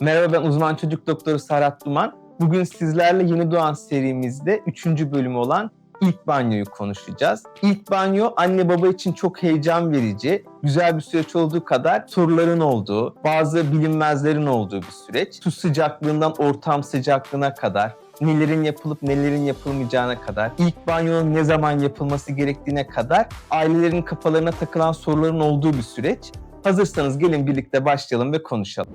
Merhaba ben uzman çocuk doktoru Serhat Duman. Bugün sizlerle Yeni Doğan serimizde 3. bölümü olan ilk banyoyu konuşacağız. İlk banyo anne baba için çok heyecan verici, güzel bir süreç olduğu kadar soruların olduğu, bazı bilinmezlerin olduğu bir süreç. Su sıcaklığından ortam sıcaklığına kadar, nelerin yapılıp nelerin yapılmayacağına kadar, ilk banyonun ne zaman yapılması gerektiğine kadar ailelerin kafalarına takılan soruların olduğu bir süreç. Hazırsanız gelin birlikte başlayalım ve konuşalım.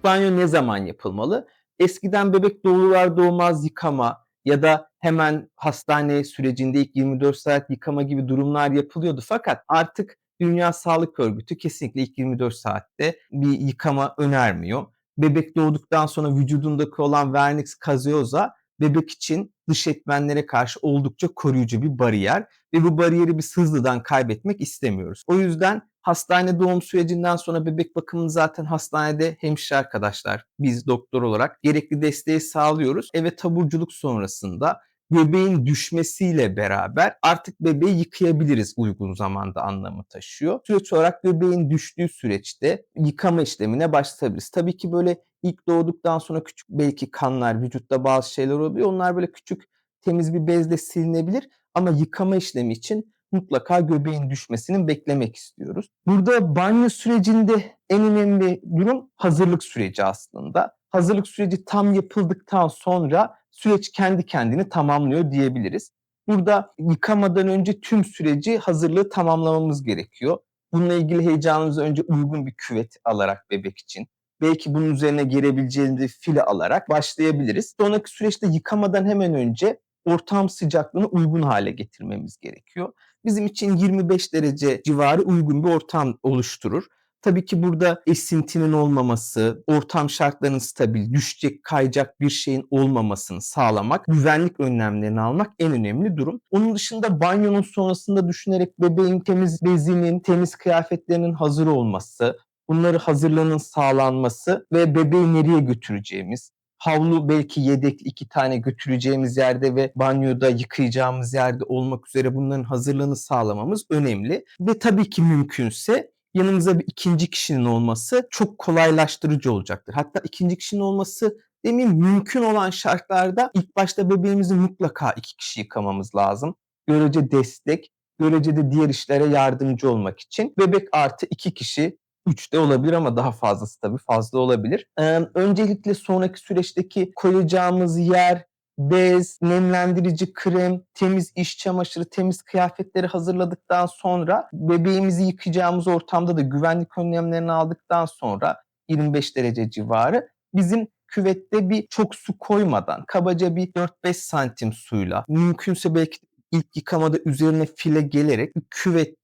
İlk banyo ne zaman yapılmalı? Eskiden bebek doğurlar doğmaz yıkama ya da hemen hastane sürecinde ilk 24 saat yıkama gibi durumlar yapılıyordu. Fakat artık Dünya Sağlık Örgütü kesinlikle ilk 24 saatte bir yıkama önermiyor. Bebek doğduktan sonra vücudundaki olan vernix caseosa bebek için dış etmenlere karşı oldukça koruyucu bir bariyer ve bu bariyeri biz hızlıdan kaybetmek istemiyoruz. O yüzden hastane doğum sürecinden sonra bebek bakımını zaten hastanede hemşire arkadaşlar biz doktor olarak gerekli desteği sağlıyoruz. Eve taburculuk sonrasında göbeğin düşmesiyle beraber artık bebeği yıkayabiliriz uygun zamanda anlamı taşıyor. Süreç olarak göbeğin düştüğü süreçte yıkama işlemine başlatabiliriz. Tabii ki böyle ilk doğduktan sonra küçük belki kanlar, vücutta bazı şeyler olabiliyor. Onlar böyle küçük temiz bir bezle silinebilir ama yıkama işlemi için mutlaka göbeğin düşmesini beklemek istiyoruz. Burada banyo sürecinde en önemli durum hazırlık süreci aslında. Hazırlık süreci tam yapıldıktan sonra süreç kendi kendini tamamlıyor diyebiliriz. Burada yıkamadan önce tüm süreci hazırlığı tamamlamamız gerekiyor. Bununla ilgili heyecanımızı önce uygun bir küvet alarak bebek için, belki bunun üzerine gerebileceğimiz bir file alarak başlayabiliriz. Sonraki süreçte yıkamadan hemen önce ortam sıcaklığını uygun hale getirmemiz gerekiyor. Bizim için 25 derece civarı uygun bir ortam oluşturur. Tabii ki burada esintinin olmaması, ortam şartlarının stabil, düşecek, kayacak bir şeyin olmamasını sağlamak, güvenlik önlemlerini almak en önemli durum. Onun dışında banyonun sonrasında düşünerek bebeğin temiz bezinin, temiz kıyafetlerinin hazır olması, bunları hazırlığının sağlanması ve bebeği nereye götüreceğimiz, havlu belki yedekli iki tane götüreceğimiz yerde ve banyoda yıkayacağımız yerde olmak üzere bunların hazırlığını sağlamamız önemli. Ve tabii ki mümkünse yanımıza bir ikinci kişinin olması çok kolaylaştırıcı olacaktır. Hatta ikinci kişinin olması demin mümkün olan şartlarda ilk başta bebeğimizi mutlaka iki kişi yıkamamız lazım. Görece destek, görece de diğer işlere yardımcı olmak için. Bebek artı iki kişi 3 de olabilir ama daha fazlası tabii fazla olabilir. Ee, öncelikle sonraki süreçteki koyacağımız yer, bez, nemlendirici krem, temiz iş çamaşırı, temiz kıyafetleri hazırladıktan sonra bebeğimizi yıkayacağımız ortamda da güvenlik önlemlerini aldıktan sonra 25 derece civarı bizim küvette bir çok su koymadan kabaca bir 4-5 santim suyla mümkünse belki ilk yıkamada üzerine file gelerek bir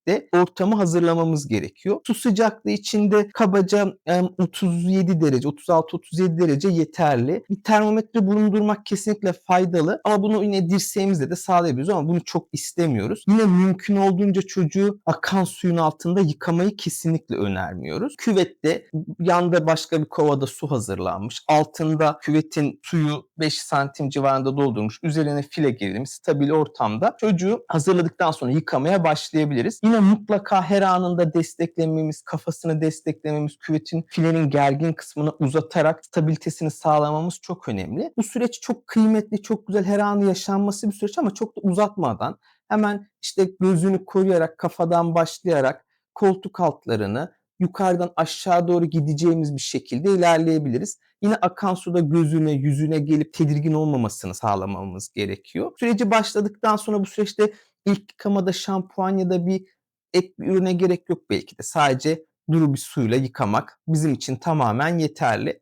küvette ortamı hazırlamamız gerekiyor. Su sıcaklığı içinde kabaca 37 derece, 36-37 derece yeterli. Bir termometre bulundurmak kesinlikle faydalı ama bunu yine dirseğimizle de sağlayabiliriz ama bunu çok istemiyoruz. Yine mümkün olduğunca çocuğu akan suyun altında yıkamayı kesinlikle önermiyoruz. Küvette yanda başka bir kovada su hazırlanmış. Altında küvetin suyu 5 santim civarında doldurmuş. Üzerine file gerilmiş stabil ortamda çocuğu hazırladıktan sonra yıkamaya başlayabiliriz. Yine mutlaka her anında desteklememiz, kafasını desteklememiz, küvetin filenin gergin kısmını uzatarak stabilitesini sağlamamız çok önemli. Bu süreç çok kıymetli, çok güzel her anı yaşanması bir süreç ama çok da uzatmadan hemen işte gözünü koruyarak kafadan başlayarak koltuk altlarını yukarıdan aşağı doğru gideceğimiz bir şekilde ilerleyebiliriz. Yine akan suda gözüne, yüzüne gelip tedirgin olmamasını sağlamamız gerekiyor. Süreci başladıktan sonra bu süreçte ilk yıkamada şampuan ya da bir ek bir ürüne gerek yok belki de. Sadece duru bir suyla yıkamak bizim için tamamen yeterli.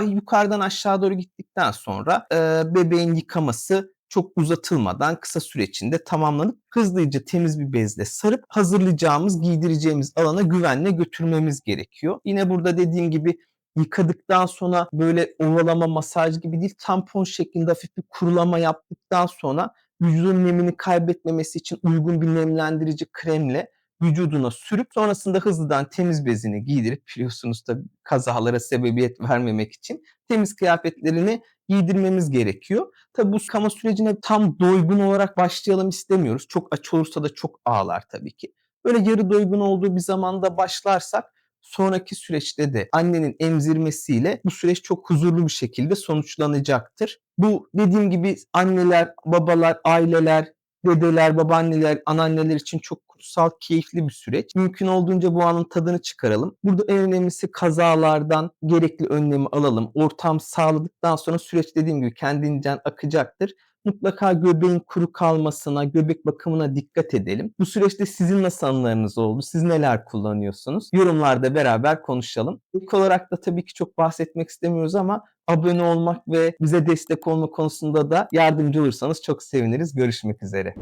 Yukarıdan aşağı doğru gittikten sonra e, bebeğin yıkaması çok uzatılmadan kısa süre içinde tamamlanıp hızlıca temiz bir bezle sarıp hazırlayacağımız, giydireceğimiz alana güvenle götürmemiz gerekiyor. Yine burada dediğim gibi yıkadıktan sonra böyle ovalama, masaj gibi değil tampon şeklinde hafif bir kurulama yaptıktan sonra vücudun nemini kaybetmemesi için uygun bir nemlendirici kremle vücuduna sürüp sonrasında hızlıdan temiz bezini giydirip biliyorsunuz tabii kazalara sebebiyet vermemek için temiz kıyafetlerini giydirmemiz gerekiyor. Tabii bu yıkama sürecine tam doygun olarak başlayalım istemiyoruz. Çok aç olursa da çok ağlar tabii ki. Böyle yarı doygun olduğu bir zamanda başlarsak sonraki süreçte de annenin emzirmesiyle bu süreç çok huzurlu bir şekilde sonuçlanacaktır. Bu dediğim gibi anneler, babalar, aileler, dedeler, babaanneler, anneanneler için çok kutsal, keyifli bir süreç. Mümkün olduğunca bu anın tadını çıkaralım. Burada en önemlisi kazalardan gerekli önlemi alalım. Ortam sağladıktan sonra süreç dediğim gibi kendiliğinden akacaktır. Mutlaka göbeğin kuru kalmasına, göbek bakımına dikkat edelim. Bu süreçte sizin nasıl anılarınız oldu? Siz neler kullanıyorsunuz? Yorumlarda beraber konuşalım. İlk olarak da tabii ki çok bahsetmek istemiyoruz ama abone olmak ve bize destek olma konusunda da yardımcı olursanız çok seviniriz. Görüşmek üzere.